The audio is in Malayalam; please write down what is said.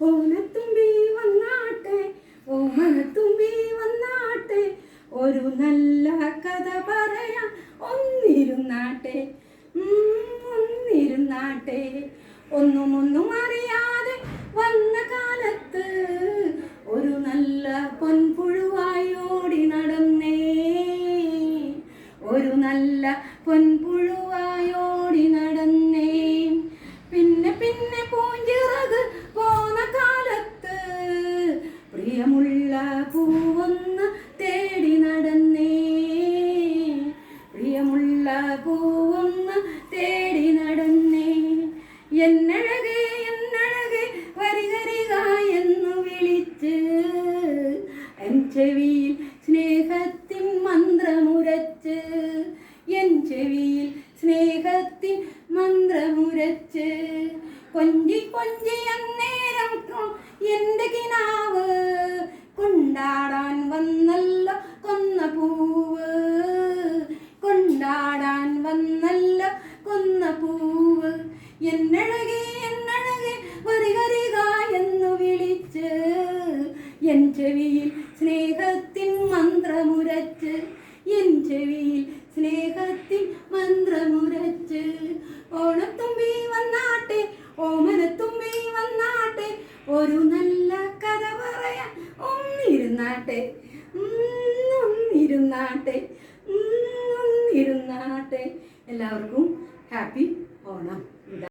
ഓണത്തുമ്പി വന്നാട്ടെ ഓമനത്തുമ്പി വന്നാട്ടെ ഒരു നല്ല കഥ പറയാൻ ഒന്നിരുന്നാട്ടെ ഒന്നിരുന്നാട്ടെ. ഒന്നും ഒന്നും അറിയാതെ വന്ന കാലത്ത് ഒരു നല്ല പൊൻപുഴുവായി ഓടി നടന്നേ. ഒരു നല്ല പൊൻപുഴുവായി ഓടി നടന്നേ പിന്നെ പിന്നെ പൂഞ്ചിറക് പോന്ന കാലത്ത് പ്രിയമുള്ള പൂവൊന്ന് തേടി നടന്നേ. പ്രിയമുള്ള പൂവൊന്ന് തേടി നടന്നേ. എന്നഴകെ എന്നഴകെ വരികരിക എന്നു വിളിച്ച് എൻ ചെവിയിൽ സ്നേഹത്തിൻ മന്ത്രമുരച്ച്. എൻ ചെവിയിൽ സ്നേഹത്തിൻ മന്ത്രമുരച്ച്. കൊഞ്ചി കൊഞ്ചി അന്നേരം കൊ- എന്റെ കിനാവ് കൊണ്ടാടാൻ വന്നല്ലോ കൊന്ന പൂവ്. കൊണ്ടാടാൻ വന്നല്ലോ കൊന്ന പൂവ്. എന്നഴകെ എന്നഴകെ വരികരിക എന്നു വിളിച്ച്. എൻ ചെവിയിൽ സ്നേഹത്തിൻ മന്ത്രമുരച്ച്. എൻ ചെവിയിൽ സ്നേഹത്തിൻ മന്ത്രമുരച്ച്. ഓണത്തുമ്പി വന്നാട്ടെ ഓമനത്തുമ്പി വന്നാട്ടെ ഒരു നല്ല കഥ പറയാൻ ഒന്നിരുന്നാട്ടെ. ഒന്നിരുന്നാട്ടെ ഒന്നിരുന്നാട്ടെ എല്ലാവർക്കും ഹാപ്പി ഓണം.